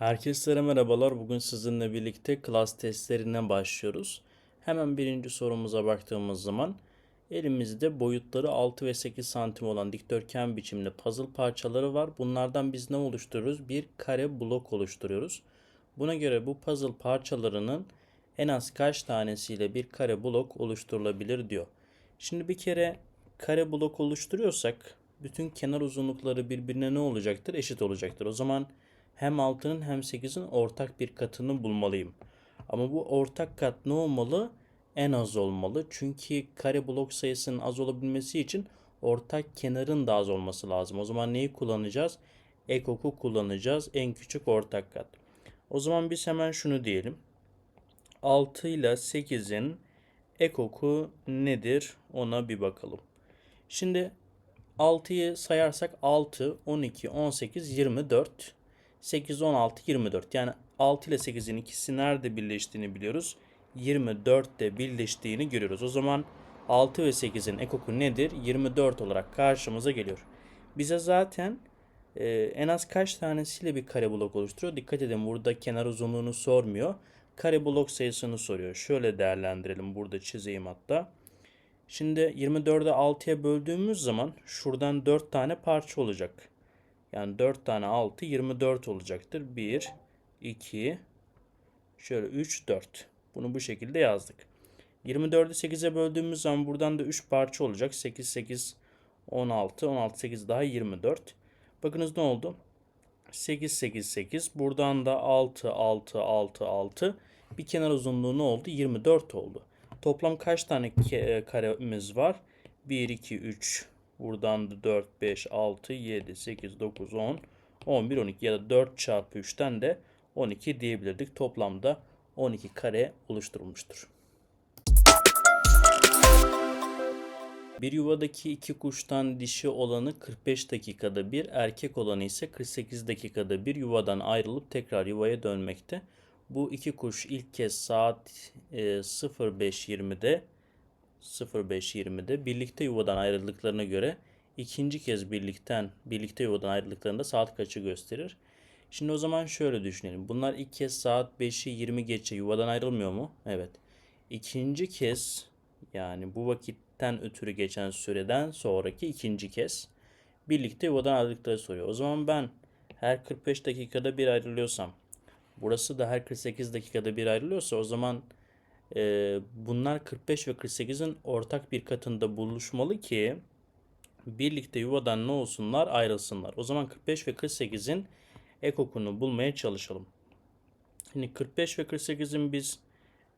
Herkese merhabalar. Bugün sizinle birlikte klas testlerine başlıyoruz. Hemen birinci sorumuza baktığımız zaman elimizde boyutları 6 ve 8 santim olan dikdörtgen biçimde puzzle parçaları var. Bunlardan biz ne oluşturuyoruz? Bir kare blok oluşturuyoruz. Buna göre bu puzzle parçalarının en az kaç tanesiyle bir kare blok oluşturulabilir diyor. Şimdi bir kere kare blok oluşturuyorsak bütün kenar uzunlukları birbirine ne olacaktır? Eşit olacaktır. O zaman hem 6'nın hem 8'in ortak bir katını bulmalıyım. Ama bu ortak kat ne olmalı? En az olmalı. Çünkü kare blok sayısının az olabilmesi için ortak kenarın da az olması lazım. O zaman neyi kullanacağız? Ekoku kullanacağız. En küçük ortak kat. O zaman biz hemen şunu diyelim. 6 ile 8'in ekoku nedir? Ona bir bakalım. Şimdi 6'yı sayarsak 6, 12, 18, 24. 8, 16, 24. Yani 6 ile 8'in ikisi nerede birleştiğini biliyoruz. 24'te birleştiğini görüyoruz. O zaman 6 ve 8'in ekoku nedir? 24 olarak karşımıza geliyor. Bize zaten e, en az kaç tanesiyle bir kare blok oluşturuyor? Dikkat edin burada kenar uzunluğunu sormuyor. Kare blok sayısını soruyor. Şöyle değerlendirelim. Burada çizeyim hatta. Şimdi 24'ü 6'ya böldüğümüz zaman şuradan 4 tane parça olacak. Yani 4 tane 6 24 olacaktır. 1, 2, şöyle 3, 4. Bunu bu şekilde yazdık. 24'ü 8'e böldüğümüz zaman buradan da 3 parça olacak. 8, 8, 16, 16, 8 daha 24. Bakınız ne oldu? 8, 8, 8. Buradan da 6, 6, 6, 6. Bir kenar uzunluğu ne oldu? 24 oldu. Toplam kaç tane karemiz var? 1, 2, 3, Buradan da 4, 5, 6, 7, 8, 9, 10, 11, 12 ya da 4 çarpı 3'ten de 12 diyebilirdik. Toplamda 12 kare oluşturulmuştur. Bir yuvadaki iki kuştan dişi olanı 45 dakikada bir, erkek olanı ise 48 dakikada bir yuvadan ayrılıp tekrar yuvaya dönmekte. Bu iki kuş ilk kez saat 05.20'de 05.20'de birlikte yuvadan ayrıldıklarına göre ikinci kez birlikten birlikte yuvadan ayrıldıklarında saat kaçı gösterir? Şimdi o zaman şöyle düşünelim. Bunlar ilk kez saat 5'i 20 geçe yuvadan ayrılmıyor mu? Evet. İkinci kez yani bu vakitten ötürü geçen süreden sonraki ikinci kez birlikte yuvadan ayrıldıkları soruyor. O zaman ben her 45 dakikada bir ayrılıyorsam burası da her 48 dakikada bir ayrılıyorsa o zaman bunlar 45 ve 48'in ortak bir katında buluşmalı ki birlikte yuvadan ne olsunlar ayrılsınlar. O zaman 45 ve 48'in ekokunu bulmaya çalışalım. Şimdi 45 ve 48'in biz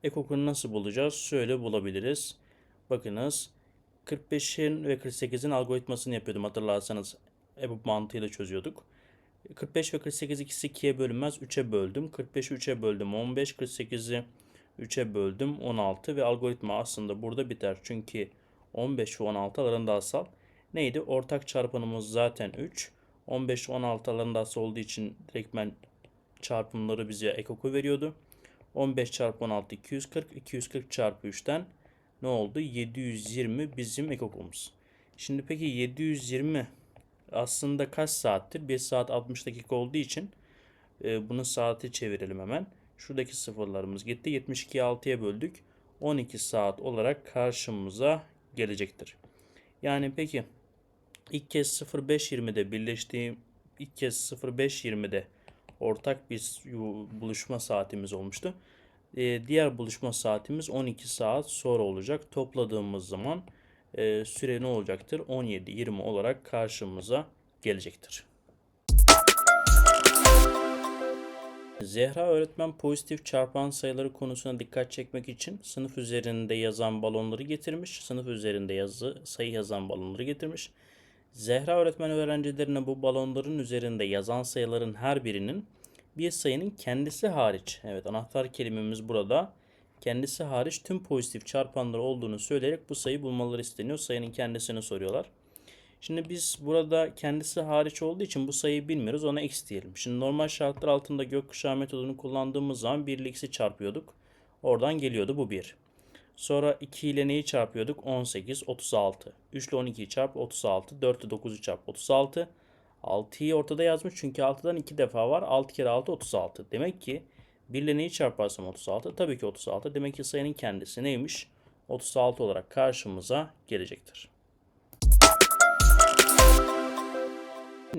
ekokunu nasıl bulacağız? Şöyle bulabiliriz. Bakınız 45'in ve 48'in algoritmasını yapıyordum hatırlarsanız EBUB mantığıyla çözüyorduk. 45 ve 48 ikisi 2'ye bölünmez 3'e böldüm. 45'i 3'e böldüm 15, 48'i 3'e böldüm 16 ve algoritma aslında burada biter. Çünkü 15 ve 16 aralarında asal. Neydi? Ortak çarpanımız zaten 3. 15 ve 16 aralarında asal olduğu için direktmen çarpımları bize ekoku veriyordu. 15 çarpı 16 240. 240 çarpı 3'ten ne oldu? 720 bizim ekokumuz. Şimdi peki 720 aslında kaç saattir? 1 saat 60 dakika olduğu için e, bunu saati çevirelim hemen. Şuradaki sıfırlarımız gitti. 72'yi 6'ya böldük. 12 saat olarak karşımıza gelecektir. Yani peki ilk kez 05.20'de birleştiğim ilk kez 05.20'de ortak bir buluşma saatimiz olmuştu. Ee, diğer buluşma saatimiz 12 saat sonra olacak. Topladığımız zaman e, süre ne olacaktır? 17-20 olarak karşımıza gelecektir. Zehra öğretmen pozitif çarpan sayıları konusuna dikkat çekmek için sınıf üzerinde yazan balonları getirmiş. Sınıf üzerinde yazı sayı yazan balonları getirmiş. Zehra öğretmen öğrencilerine bu balonların üzerinde yazan sayıların her birinin bir sayının kendisi hariç. Evet anahtar kelimemiz burada. Kendisi hariç tüm pozitif çarpanları olduğunu söyleyerek bu sayı bulmaları isteniyor. Sayının kendisini soruyorlar. Şimdi biz burada kendisi hariç olduğu için bu sayıyı bilmiyoruz. Ona x diyelim. Şimdi normal şartlar altında gökkuşağı metodunu kullandığımız zaman 1 ile x'i çarpıyorduk. Oradan geliyordu bu 1. Sonra 2 ile neyi çarpıyorduk? 18, 36. 3 ile 12'yi çarp 36. 4 ile 9'u çarp 36. 6'yı ortada yazmış çünkü 6'dan 2 defa var. 6 kere 6 36. Demek ki 1 ile neyi çarparsam 36? Tabii ki 36. Demek ki sayının kendisi neymiş? 36 olarak karşımıza gelecektir.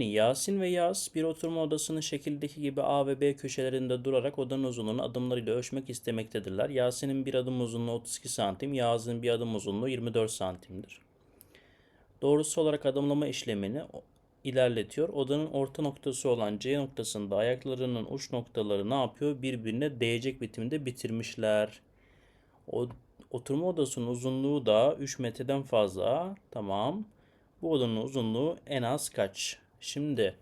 Yasin ve Yaz bir oturma odasının şekildeki gibi A ve B köşelerinde durarak odanın uzunluğunu adımlarıyla ölçmek istemektedirler. Yasin'in bir adım uzunluğu 32 santim, Yaz'ın bir adım uzunluğu 24 santimdir. Doğrusu olarak adımlama işlemini ilerletiyor. Odanın orta noktası olan C noktasında ayaklarının uç noktaları ne yapıyor? Birbirine değecek bitimde bitirmişler. O, oturma odasının uzunluğu da 3 metreden fazla. Tamam. Bu odanın uzunluğu en az kaç? Şimdi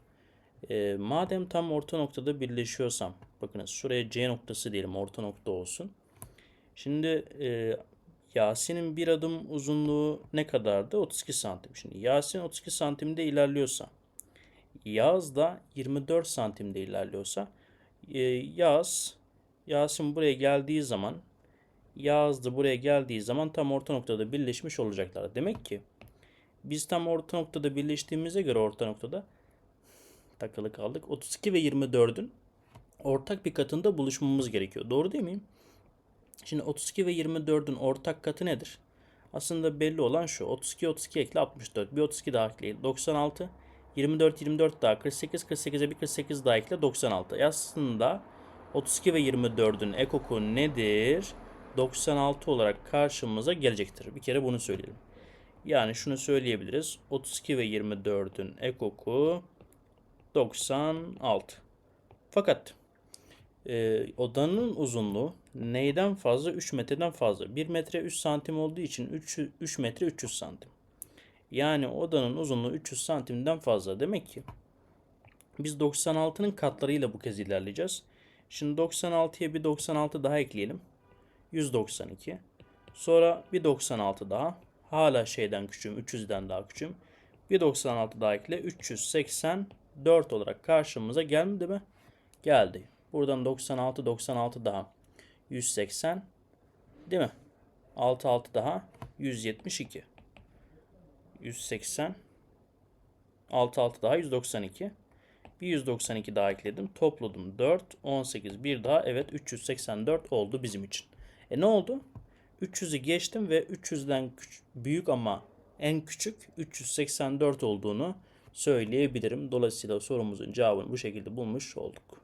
e, madem tam orta noktada birleşiyorsam bakınız şuraya C noktası diyelim orta nokta olsun. Şimdi e, Yasin'in bir adım uzunluğu ne kadardı? 32 santim. Şimdi Yasin 32 santimde ilerliyorsa Yağız da 24 santimde ilerliyorsa e, Yağız Yasin buraya geldiği zaman Yağız da buraya geldiği zaman tam orta noktada birleşmiş olacaklar. Demek ki biz tam orta noktada birleştiğimize göre orta noktada takılı kaldık. 32 ve 24'ün ortak bir katında buluşmamız gerekiyor. Doğru değil miyim? Şimdi 32 ve 24'ün ortak katı nedir? Aslında belli olan şu. 32 32 ekle 64. Bir 32 daha ekleyin. 96. 24 24 daha 48 48'e bir 48 daha ekle 96. Aslında 32 ve 24'ün ekoku nedir? 96 olarak karşımıza gelecektir. Bir kere bunu söyleyelim. Yani şunu söyleyebiliriz. 32 ve 24'ün ekoku 96. Fakat e, odanın uzunluğu neyden fazla? 3 metreden fazla. 1 metre 3 santim olduğu için 3, 3 metre 300 santim. Yani odanın uzunluğu 300 santimden fazla. Demek ki biz 96'nın katlarıyla bu kez ilerleyeceğiz. Şimdi 96'ya bir 96 daha ekleyelim. 192. Sonra bir 96 daha. Hala şeyden küçüğüm. 300'den daha küçüğüm. Bir 96 daha ekle. 384 olarak karşımıza gelmedi mi? Geldi. Buradan 96 96 daha. 180 değil mi? 6 6 daha 172. 180 6 6 daha 192. Bir 192 daha ekledim. Topladım 4 18 bir daha evet 384 oldu bizim için. E ne oldu? 300'ü geçtim ve 300'den büyük ama en küçük 384 olduğunu söyleyebilirim. Dolayısıyla sorumuzun cevabını bu şekilde bulmuş olduk.